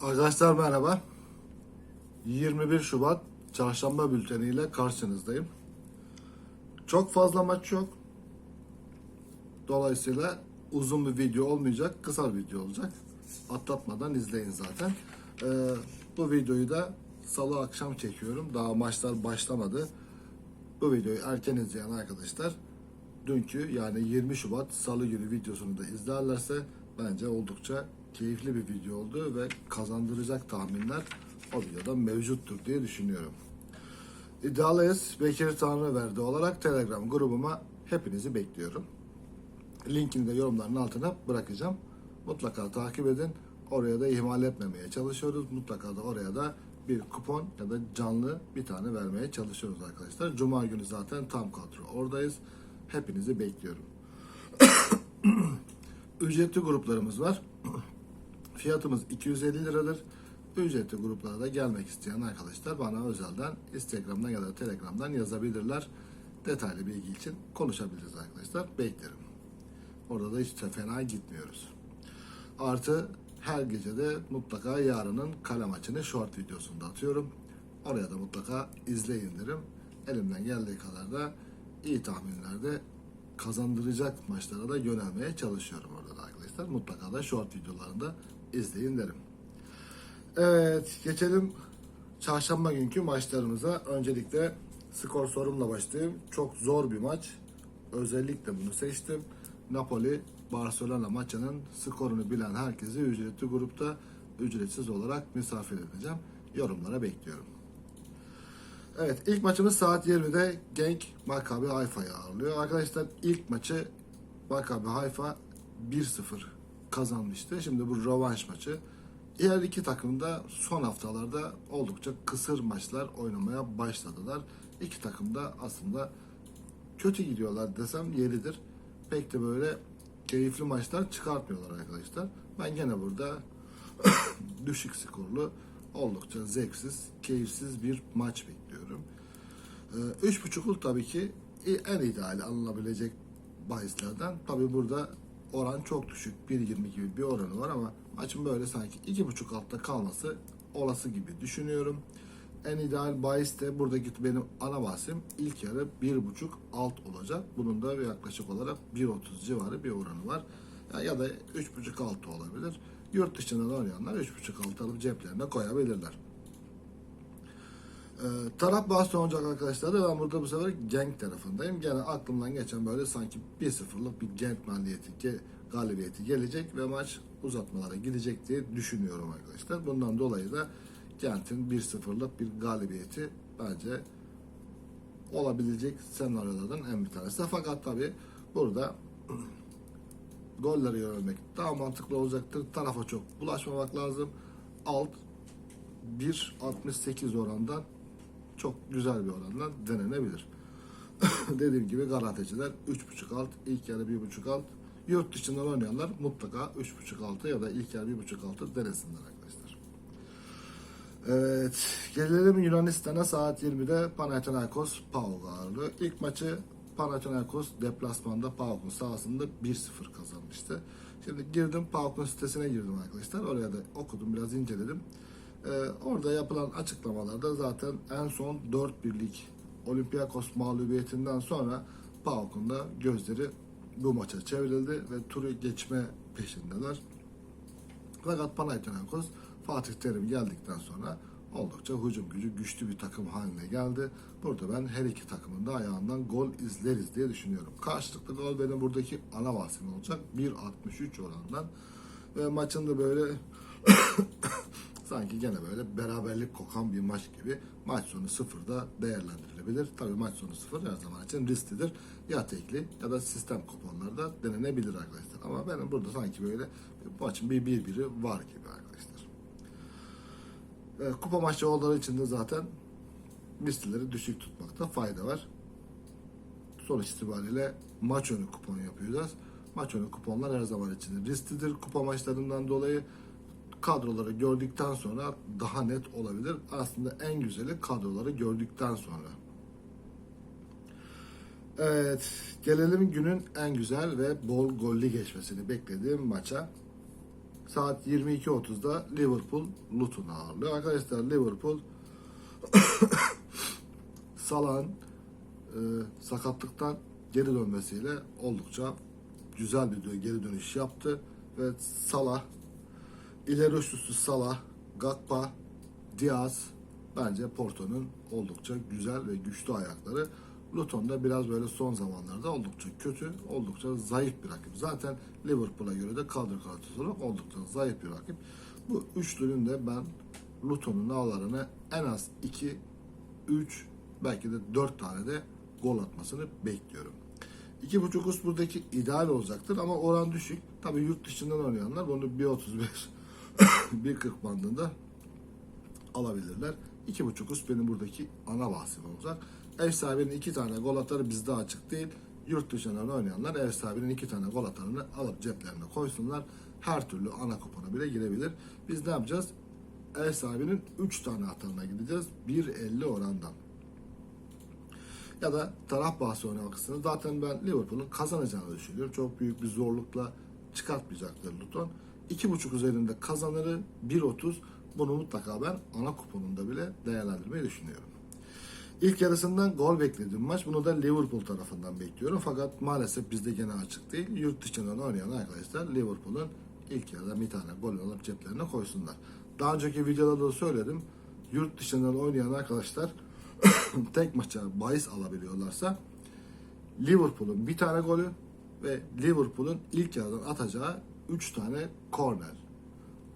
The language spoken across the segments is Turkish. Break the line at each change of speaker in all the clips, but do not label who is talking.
Arkadaşlar merhaba. 21 Şubat çarşamba bülteniyle karşınızdayım. Çok fazla maç yok. Dolayısıyla uzun bir video olmayacak, kısa bir video olacak. Atlatmadan izleyin zaten. Ee, bu videoyu da salı akşam çekiyorum. Daha maçlar başlamadı. Bu videoyu erken izleyen arkadaşlar dünkü yani 20 Şubat Salı günü videosunu da izlerlerse bence oldukça keyifli bir video oldu ve kazandıracak tahminler o videoda mevcuttur diye düşünüyorum. İddialıyız. Bekir Tanrıverdi olarak Telegram grubuma hepinizi bekliyorum. Linkini de yorumların altına bırakacağım. Mutlaka takip edin. Oraya da ihmal etmemeye çalışıyoruz. Mutlaka da oraya da bir kupon ya da canlı bir tane vermeye çalışıyoruz arkadaşlar. Cuma günü zaten tam kadro oradayız. Hepinizi bekliyorum. Ücretli gruplarımız var. Fiyatımız 250 liradır. Ücretli gruplara da gelmek isteyen arkadaşlar bana özelden Instagram'dan ya da Telegram'dan yazabilirler. Detaylı bilgi için konuşabiliriz arkadaşlar. Beklerim. Orada da hiç de fena gitmiyoruz. Artı her gece de mutlaka yarının kale maçını short videosunda atıyorum. Oraya da mutlaka izleyin derim. Elimden geldiği kadar da iyi tahminlerde kazandıracak maçlara da yönelmeye çalışıyorum orada da arkadaşlar. Mutlaka da short videolarında izleyin derim. Evet geçelim çarşamba günkü maçlarımıza. Öncelikle skor sorumla başlayayım. Çok zor bir maç. Özellikle bunu seçtim. Napoli Barcelona maçının skorunu bilen herkesi ücretli grupta ücretsiz olarak misafir edeceğim. Yorumlara bekliyorum. Evet ilk maçımız saat 20'de Genk Maccabi Haifa'yı ağırlıyor. Arkadaşlar ilk maçı Maccabi Haifa 1-0 kazanmıştı. Şimdi bu rövanş maçı. Diğer iki takım da son haftalarda oldukça kısır maçlar oynamaya başladılar. İki takım da aslında kötü gidiyorlar desem yeridir. Pek de böyle keyifli maçlar çıkartmıyorlar arkadaşlar. Ben gene burada düşük skorlu oldukça zevksiz, keyifsiz bir maç bekliyorum. Ee, Üç buçukluk tabii ki en ideal alınabilecek bahislerden. Tabii burada oran çok düşük. 1.20 gibi bir oranı var ama maçın böyle sanki iki buçuk altta kalması olası gibi düşünüyorum. En ideal bahis de buradaki benim ana bahisim ilk yarı bir buçuk alt olacak. Bunun da yaklaşık olarak 1.30 civarı bir oranı var. Ya, da üç buçuk altı olabilir. Yurt dışından oynayanlar üç buçuk altı alıp ceplerine koyabilirler. Ee, taraf bahsi olacak arkadaşlar da ben burada bu sefer Genk tarafındayım. Gene aklımdan geçen böyle sanki 1-0'lık bir Genk mağlubiyeti, ge- galibiyeti gelecek ve maç uzatmalara gidecek diye düşünüyorum arkadaşlar. Bundan dolayı da Gent'in 1-0'lık bir galibiyeti bence olabilecek senaryolardan en bir tanesi. Fakat tabi burada golleri görmek daha mantıklı olacaktır. Tarafa çok bulaşmamak lazım. Alt 1.68 orandan çok güzel bir orandan denenebilir. Dediğim gibi garanticiler 3.5 alt, ilk yarı 1.5 alt. Yurt dışından oynayanlar mutlaka 3.5 altı ya da ilk yarı 1.5 altı denesinler arkadaşlar. Evet, gelelim Yunanistan'a saat 20'de Panathinaikos PAOK ağırlıyor. İlk maçı Panathinaikos deplasmanda PAOK'un sahasında 1-0 kazanmıştı. Şimdi girdim PAOK'un sitesine girdim arkadaşlar. Oraya da okudum, biraz inceledim. Ee, orada yapılan açıklamalarda zaten en son 4 birlik Olympiakos mağlubiyetinden sonra PAOK'un da gözleri bu maça çevrildi ve turu geçme peşindeler. Fakat Panathinaikos Fatih Terim geldikten sonra oldukça hücum gücü güçlü bir takım haline geldi. Burada ben her iki takımın da ayağından gol izleriz diye düşünüyorum. Karşılıklı gol benim buradaki ana bahsim olacak. 1.63 orandan. Ve maçın da böyle sanki gene böyle beraberlik kokan bir maç gibi maç sonu sıfırda değerlendirilebilir. Tabii maç sonu sıfır her zaman için risklidir. Ya tekli ya da sistem kuponlarda denenebilir arkadaşlar. Ama benim burada sanki böyle bu maçın bir bir biri var gibi arkadaşlar. E, kupa maçı olduğu için de zaten listeleri düşük tutmakta fayda var. Sonuç itibariyle maç önü kupon yapacağız. Maç önü kuponlar her zaman için risklidir. Kupa maçlarından dolayı kadroları gördükten sonra daha net olabilir. Aslında en güzeli kadroları gördükten sonra. Evet, gelelim günün en güzel ve bol gollü geçmesini beklediğim maça. saat 22.30'da Liverpool Luton'u ağırlıyor. Arkadaşlar Liverpool Salah'ın e, sakatlıktan geri dönmesiyle oldukça güzel bir geri dönüş yaptı ve Salah ileri üçlüsü Salah, Gakpa, Diaz bence Porto'nun oldukça güzel ve güçlü ayakları. Luton da biraz böyle son zamanlarda oldukça kötü, oldukça zayıf bir rakip. Zaten Liverpool'a göre de kadro kalitesi olarak oldukça zayıf bir rakip. Bu üçlünün de ben Luton'un ağlarına en az 2, 3, belki de 4 tane de gol atmasını bekliyorum. 2.5 üst buradaki ideal olacaktır ama oran düşük. Tabii yurt dışından oynayanlar bunu 1.35 1.40 bandında alabilirler. 2.5 üst benim buradaki ana bahsim olacak. Ev sahibinin iki tane gol atarı bizde açık değil. Yurt dışından oynayanlar ev sahibinin iki tane gol atarını alıp ceplerine koysunlar. Her türlü ana kupona bile girebilir. Biz ne yapacağız? Ev sahibinin 3 tane atarına gideceğiz. 1.50 orandan ya da taraf bahsi oynamak istiyorsanız zaten ben Liverpool'un kazanacağını düşünüyorum. Çok büyük bir zorlukla çıkartmayacaktır Luton. 2.5 üzerinde kazanırı 1.30 bunu mutlaka ben ana kuponunda bile değerlendirmeyi düşünüyorum. İlk yarısından gol beklediğim maç. Bunu da Liverpool tarafından bekliyorum. Fakat maalesef bizde gene açık değil. Yurt dışından oynayan arkadaşlar Liverpool'un ilk yarıda bir tane gol alıp ceplerine koysunlar. Daha önceki videolarda da söyledim. Yurt dışından oynayan arkadaşlar tek maça bahis alabiliyorlarsa Liverpool'un bir tane golü ve Liverpool'un ilk yarıdan atacağı 3 tane korner.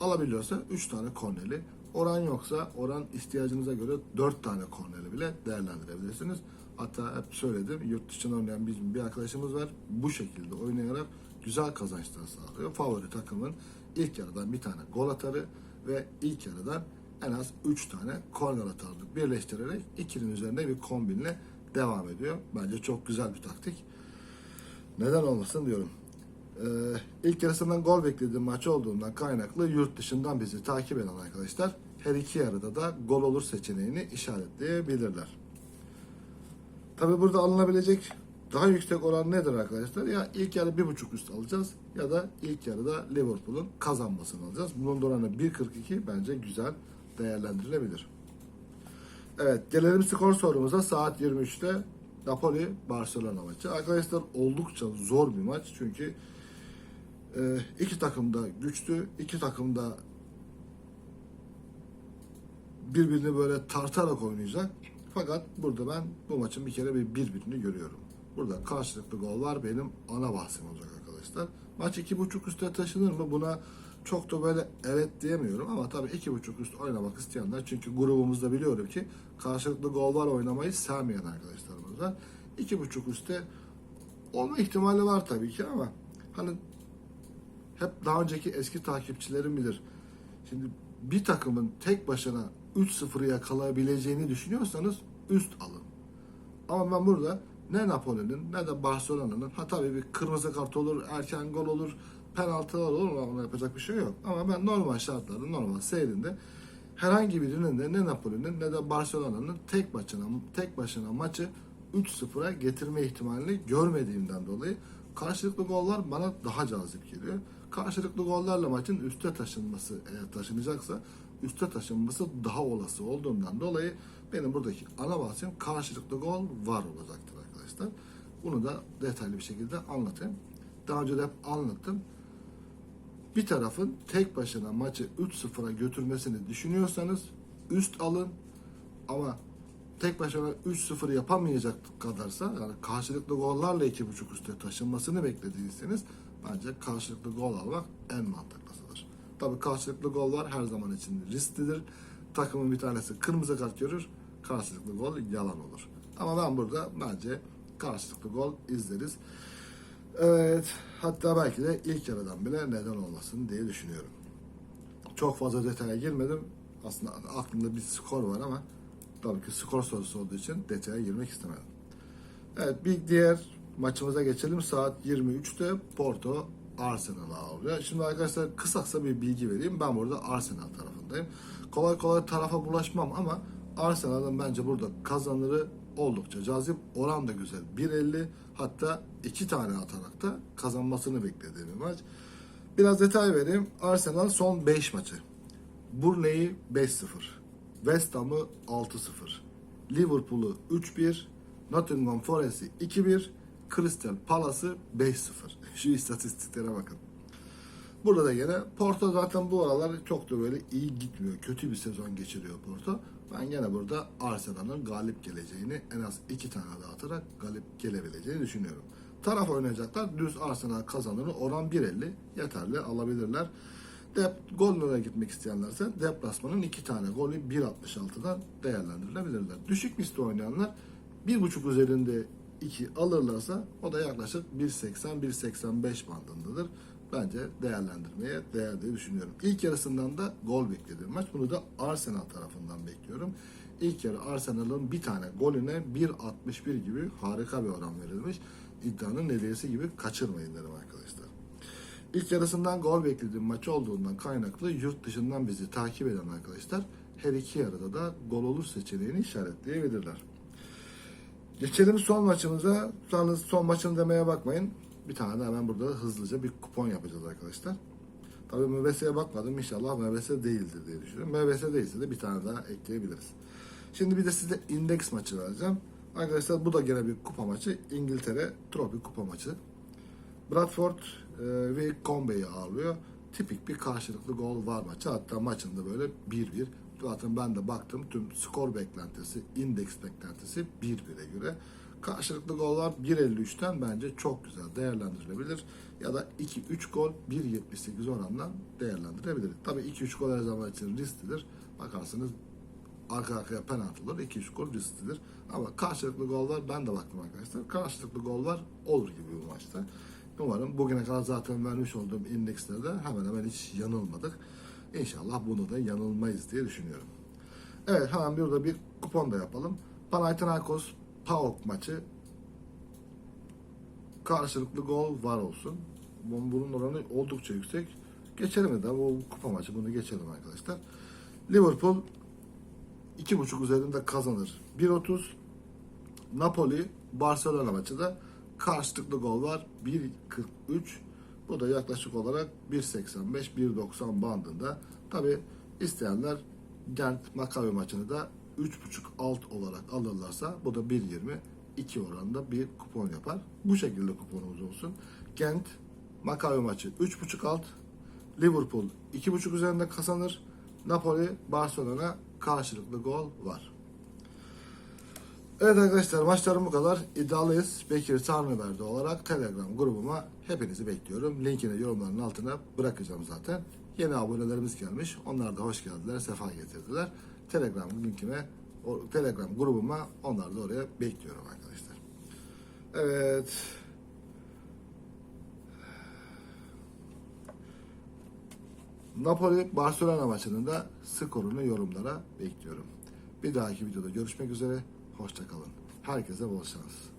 Alabiliyorsa 3 tane korneri. Oran yoksa oran ihtiyacınıza göre 4 tane korneri bile değerlendirebilirsiniz. Hatta hep söyledim yurt dışından oynayan bizim bir arkadaşımız var. Bu şekilde oynayarak güzel kazançlar sağlıyor. Favori takımın ilk yarıdan bir tane gol atarı ve ilk yarıdan en az 3 tane korner atarını birleştirerek ikinin üzerinde bir kombinle devam ediyor. Bence çok güzel bir taktik. Neden olmasın diyorum. Ee, ilk yarısından gol beklediğim maç olduğundan kaynaklı yurt dışından bizi takip eden arkadaşlar her iki yarıda da gol olur seçeneğini işaretleyebilirler. Tabi burada alınabilecek daha yüksek oran nedir arkadaşlar? Ya ilk yarı bir buçuk üst alacağız ya da ilk yarıda Liverpool'un kazanmasını alacağız. Bunun oranı 1.42 bence güzel değerlendirilebilir. Evet gelelim skor sorumuza saat 23'te Napoli Barcelona maçı. Arkadaşlar oldukça zor bir maç çünkü e, iki takım da güçlü, iki takım da birbirini böyle tartarak oynayacak. Fakat burada ben bu maçın bir kere bir birbirini görüyorum. Burada karşılıklı gol var benim ana bahsim olacak arkadaşlar. Maç iki buçuk üste taşınır mı? Buna çok da böyle evet diyemiyorum ama tabii iki buçuk üst oynamak isteyenler çünkü grubumuzda biliyorum ki karşılıklı gol var oynamayı sevmeyen arkadaşlarımız var. İki buçuk üstte olma ihtimali var tabii ki ama hani hep daha önceki eski takipçilerim bilir. Şimdi bir takımın tek başına 3-0'ı yakalayabileceğini düşünüyorsanız üst alın. Ama ben burada ne Napoli'nin ne de Barcelona'nın ha tabii bir kırmızı kart olur, erken gol olur, penaltılar olur ona yapacak bir şey yok. Ama ben normal şartlarda, normal seyrinde herhangi birinin de ne Napoli'nin ne de Barcelona'nın tek başına tek başına maçı 3-0'a getirme ihtimalini görmediğimden dolayı karşılıklı gollar bana daha cazip geliyor. Karşılıklı gollerle maçın üste taşınması eğer taşınacaksa üste taşınması daha olası olduğundan dolayı benim buradaki ana bahsim karşılıklı gol var olacaktır arkadaşlar. Bunu da detaylı bir şekilde anlatayım. Daha önce de hep anlattım. Bir tarafın tek başına maçı 3-0'a götürmesini düşünüyorsanız üst alın ama tek başına 3-0 yapamayacak kadarsa yani karşılıklı gollarla 2.5 üste taşınmasını beklediyseniz bence karşılıklı gol almak en mantıklısıdır. Tabii karşılıklı gol var her zaman için risklidir. Takımın bir tanesi kırmızı kart görür, karşılıklı gol yalan olur. Ama ben burada bence karşılıklı gol izleriz. Evet, hatta belki de ilk yarıdan bile neden olmasın diye düşünüyorum. Çok fazla detaya girmedim. Aslında aklımda bir skor var ama tabii ki skor sorusu olduğu için detaya girmek istemedim. Evet, bir diğer maçımıza geçelim. Saat 23'te Porto Arsenal'a ağırlıyor. Şimdi arkadaşlar kısaksa bir bilgi vereyim. Ben burada Arsenal tarafındayım. Kolay kolay tarafa bulaşmam ama Arsenal'ın bence burada kazanırı oldukça cazip. Oran da güzel. 1.50 hatta iki tane atarak da kazanmasını beklediğim bir maç. Biraz detay vereyim. Arsenal son 5 maçı. Burnley'i 5-0. West Ham'ı 6-0. Liverpool'u 3-1. Nottingham Forest'i 2-1. Crystal Palace'ı 5-0. Şu istatistiklere bakın. Burada da yine Porto zaten bu aralar çok da böyle iyi gitmiyor. Kötü bir sezon geçiriyor Porto. Ben gene burada Arsenal'ın galip geleceğini en az iki tane daha atarak galip gelebileceğini düşünüyorum. Taraf oynayacaklar. Düz Arsenal kazanır. Oran 1.50 yeterli alabilirler. Dep Golden'a gitmek isteyenlerse deplasmanın iki tane golü 1.66'dan değerlendirilebilirler. Düşük misli oynayanlar 1.5 üzerinde 2 alırlarsa o da yaklaşık 1.80-1.85 bandındadır. Bence değerlendirmeye değer diye düşünüyorum. İlk yarısından da gol beklediğim maç. Bunu da Arsenal tarafından bekliyorum. İlk yarı Arsenal'ın bir tane golüne 1.61 gibi harika bir oran verilmiş. İddianın hediyesi gibi kaçırmayın derim arkadaşlar. İlk yarısından gol beklediğim maç olduğundan kaynaklı yurt dışından bizi takip eden arkadaşlar her iki yarıda da gol olur seçeneğini işaretleyebilirler. Geçelim son maçımıza. Yalnız son maçını demeye bakmayın. Bir tane de hemen burada hızlıca bir kupon yapacağız arkadaşlar. Tabii MBS'ye bakmadım. İnşallah MBS değildir diye düşünüyorum. MBS değilse de bir tane daha ekleyebiliriz. Şimdi bir de size indeks maçı vereceğim. Arkadaşlar bu da gene bir kupa maçı. İngiltere tropik kupa maçı. Bradford e, ve Conway'i ağırlıyor. Tipik bir karşılıklı gol var maçı. Hatta maçında böyle 1-1. Zaten ben de baktım tüm skor beklentisi, indeks beklentisi 1-1'e göre. Karşılıklı gollar 1.53'ten bence çok güzel değerlendirilebilir. Ya da 2-3 gol 1.78 orandan değerlendirebilir. Tabii 2-3 gol her zaman için risklidir. Bakarsınız arka arkaya penaltılar 2-3 gol risklidir. Ama karşılıklı gol var ben de baktım arkadaşlar. Karşılıklı gol var olur gibi bu maçta. Umarım bugüne kadar zaten vermiş olduğum indekslerde hemen hemen hiç yanılmadık. İnşallah bunu da yanılmayız diye düşünüyorum. Evet hemen burada bir kupon da yapalım. Panathinaikos PAOK maçı karşılıklı gol var olsun. Bunun oranı oldukça yüksek. Geçelim de bu kupa maçı bunu geçelim arkadaşlar. Liverpool 2.5 üzerinde kazanır. 1.30 Napoli Barcelona maçı da karşılıklı gol var 1.43 bu da yaklaşık olarak 1.85-1.90 bandında. Tabi isteyenler Gent Maccabi maçını da 3.5 alt olarak alırlarsa bu da 1.20 2 oranında bir kupon yapar. Bu şekilde kuponumuz olsun. Gent Maccabi maçı 3.5 alt Liverpool 2.5 üzerinde kazanır. Napoli Barcelona karşılıklı gol var. Evet arkadaşlar maçlarım bu kadar. İddialıyız. Bekir Tanrıverdi olarak Telegram grubuma hepinizi bekliyorum. Linkini yorumların altına bırakacağım zaten. Yeni abonelerimiz gelmiş. Onlar da hoş geldiler, sefa getirdiler. Telegram linkime, Telegram grubuma onlar da oraya bekliyorum arkadaşlar. Evet. Napoli Barcelona maçının da skorunu yorumlara bekliyorum. Bir dahaki videoda görüşmek üzere. Hoşçakalın. Herkese bol şans.